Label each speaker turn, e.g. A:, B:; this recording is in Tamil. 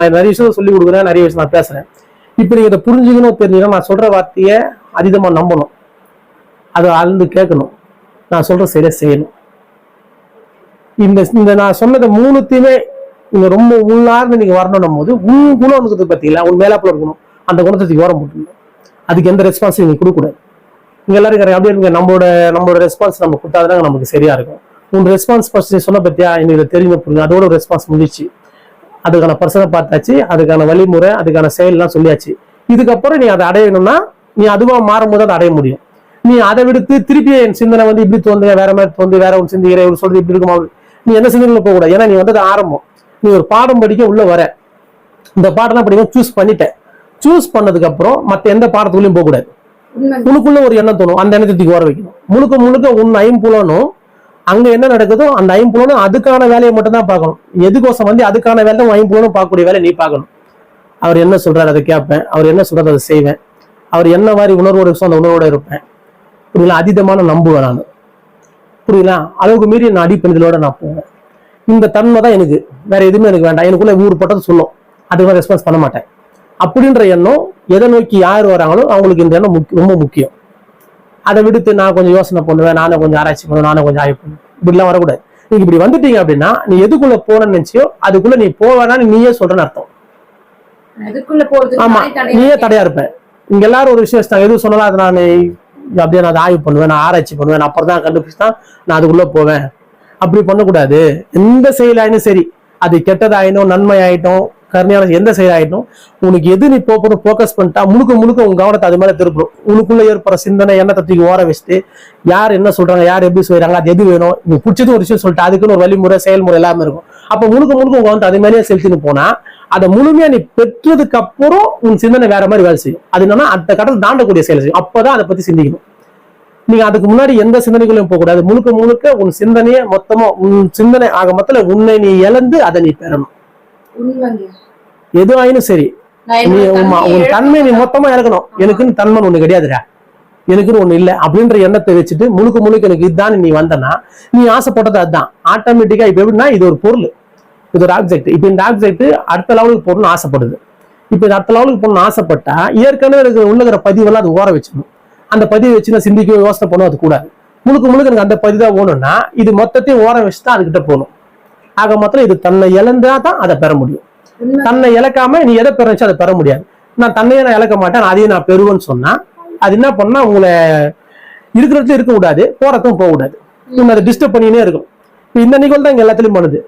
A: நான் நிறைய விஷயம் சொல்லி கொடுக்குறேன் நிறைய விஷயம் நான் பேசுறேன். இப்போ நீங்க இதை புரிஞ்சுக்கணும் தெரிஞ்சுக்கணும் நான் சொல்ற வார்த்தையை அதிகமா நம்பணும். அதை அளந்து கேட்கணும். நான் சொல்ற சரியா செய்யணும். இந்த இந்த நான் சொன்னதை மூணுத்தையுமே நீங்க ரொம்ப உள்ளார்ந்து நீங்க வரணும் போது உன் குணம் இருக்குது பார்த்தீங்களா? உன் மேலாப்புல இருக்கணும் அந்த குணத்தை ஓரம் போட்டுக்கணும். அதுக்கு எந்த ரெஸ்பான்ஸும் நீங்க கொடுக்கக்கூடாது இங்க எல்லாரும் அப்படியே நம்மளோட நம்மளோட ரெஸ்பான்ஸ் நம்ம கொடுத்தாதான் நமக்கு சரியா இருக்கும். உன் ரெஸ்பான்ஸ் ஃபர்ஸ்ட் சொன்ன பத்தியா? எனக்கு இதை தெரிஞ்ச புரியுங்க அதோட ரெஸ்பான்ஸ் முடிச்சு அதுக்கான பர்சனை பார்த்தாச்சு அதுக்கான வழிமுறை அதுக்கான செயல்லாம் சொல்லியாச்சு. இதுக்கப்புறம் நீ அதை அடையணும்னா நீ அதுவா மாறும்போது அதை அடைய முடியும். நீ அதை விடுத்து திருப்பி என் சிந்தனை வந்து இப்படி தோந்து வேற மாதிரி தோந்து வேற ஒன்று சிந்திக்கிற இவர் சொல்றது இப்படி இருக்குமா? நீ எந்த சிந்தனையில போக கூடாது. ஏன்னா நீ வந்தது ஆரம்பம். நீ ஒரு பாடம் படிக்க உள்ள வர. இந்த பாடம் படிக்க சூஸ் பண்ணிட்டேன். சூஸ் பண்ணதுக்கு அப்புறம் மத்த எந்த பாடத்துக்குள்ளயும் போக கூடாது.
B: உண்மை
A: உனக்குள்ள ஒரு எண்ணம் தோணும். அந்த எண்ணத்தை ஓர வைக்கணும். முழுக்க முழுக்க உன் ஐம்புலனும் அங்க என்ன நடக்குதோ அந்த ஐம்புலனும் அதுக்கான வேலையை மட்டும் தான் பார்க்கணும். எதுக்கோசம் வந்து அதுக்கான வேலை உன் ஐம்புலனும் பார்க்கக்கூடிய வேலை நீ பார்க்கணும். அவர் என்ன சொல்றாரு அதை கேட்பேன். அவர் என்ன சொல்றாரு அதை செய்வேன். அவர் என்ன மாதிரி உணர்வோட இருக்கோ அந்த உணர்வோட இருப்பேன். புரியல அதீதமான நம்புவேன் நான் புரியல அளவுக்கு மீறி நான் அடிப்பணிதலோட நான் போவேன். இந்த தன்மை தான் எனக்கு. வேற எதுவுமே எனக்கு வேண்டாம். எனக்குள்ள ஊர் போட்டது சொல்லும். அதுக்கு ரெஸ்பான்ஸ் பண்ண மாட்டேன். அப்படின்ற எண்ணம் எதை நோக்கி யார் வராங்களோ அவங்களுக்கு இந்த எண்ணம் ரொம்ப முக்கியம். அதை விடுத்து நான் கொஞ்சம் யோசனை பண்ணுவேன் நானே கொஞ்சம் ஆராய்ச்சி பண்ணுவேன் நானே கொஞ்சம் ஆய்வு பண்ணுவேன். இப்படிலாம் வரக்கூடாது. நீங்க இப்படி வந்துட்டீங்க அப்படின்னா நீ எதுக்குள்ள போனன்னு நினைச்சியோ அதுக்குள்ள நீ போவேனான்னு நீயே சொல்றேன்னு அர்த்தம். ஆமா
B: நானே
A: நீயே தடையா இருப்ப இங்க எல்லாரும் ஒரு விஷயம் வச்சுட்டாங்க. எதுவும் சொன்னாலும் அதை நான் அப்படியே நான் அதை ஆய்வு பண்ணுவேன் நான் ஆராய்ச்சி பண்ணுவேன் நான் அப்புறம் தான் கண்டுபிடிச்சு தான் நான் அதுக்குள்ள போவேன். அப்படி பண்ணக்கூடாது. எந்த செயலாயினும் சரி அது கெட்டதாயினும் நன்மை ஆயிட்டும் கருணையான எந்த செயலாயிட்டும் உனக்கு எது நீ போகணும் ஃபோக்கஸ் பண்ணிட்டா முழுக்க முழுக்க உன் கவனத்தை அது மாதிரி திருப்பணும். உனக்குள்ள ஏற்படுற சிந்தனை எண்ணத்தை தூக்கி ஓர வச்சுட்டு யார் என்ன சொல்றாங்க யார் எப்படி செய்றாங்க அது எது வேணும்? நீ பிடிச்சது ஒரு விஷயம் சொல்லிட்டு அதுக்குன்னு ஒரு வழிமுறை செயல்முறை எல்லாமே இருக்கும். அப்போ முழுக்க முழுக்க உங்க கவனத்தை அது மேலேயே செலுத்தின்னு போனா அதை முழுமையா நீ பெற்றதுக்கு அப்புறம் உன் சிந்தனை வேற மாதிரி வேலை செய்யும். அது என்னன்னா அந்த கடல் தாண்டக்கூடிய செயல் செய்யும். அப்பதான் அதை பத்தி சிந்திக்கணும். நீங்க அதுக்கு முன்னாடி எந்த சிந்தனைகளையும் போகக்கூடாது முழுக்க முழுக்க உன் சிந்தனையே மொத்தமா உன் சிந்தனை ஆக மொத்தல உன்னை நீ இழந்து அதை நீ பெறணும். எது ஆயினும் சரி நீ உன் தன்மை நீ. மொத்தமா இறக்கணும். எனக்குன்னு தன்மை ஒண்ணு கிடையாதுடா. எனக்குன்னு ஒண்ணு இல்ல அப்படின்ற எண்ணத்தை வச்சுட்டு முழுக்க முழுக்க எனக்கு இதுதான் நீ வந்தனா நீ ஆசைப்பட்டது அதுதான் ஆட்டோமேட்டிக்கா இப்ப எப்படின்னா இது ஒரு பொருள். இது ஒரு ஆப்ஜெக்ட் இப்ப இந்த ஆப்ஜெக்ட் அடுத்த லெவலுக்கு போகணும்னு ஆசைப்படுது. இப்ப இது அடுத்த லெவலுக்கு போகணும்னு ஆசைப்பட்டா ஏற்கனவே இருக்கிற உள்ள இருக்கிற பதிவெல்லாம் அது ஓர வச்சிடணும் அந்த பதிவை வச்சு நான் சிந்திக்க யோசனை பண்ணும் அது கூடாது. முழுக்க முழுக்க எனக்கு அந்த பதிவு தான் ஓணும்னா இது மொத்தத்தையும் ஓர வச்சு தான் அதுகிட்ட போகணும். ஆக மொத்தம் இது தன்னை இழந்தா தான் அதை பெற முடியும். தன்னை இழக்காம நீ எதை பெறச்சு அதை பெற முடியாது. நான் தன்னையே நான் இழக்க மாட்டேன் அதையும் நான் பெறுவேன்னு சொன்னா அது என்ன பண்ணா உங்களை இருக்கிறதுல இருக்க கூடாது போறதும் போக கூடாது நீங்க அதை டிஸ்டர்ப் பண்ணினே இருக்கும் இந்த நிகழ்வு தான் இங்க எல்லாத்துலயும் பண்ணுது.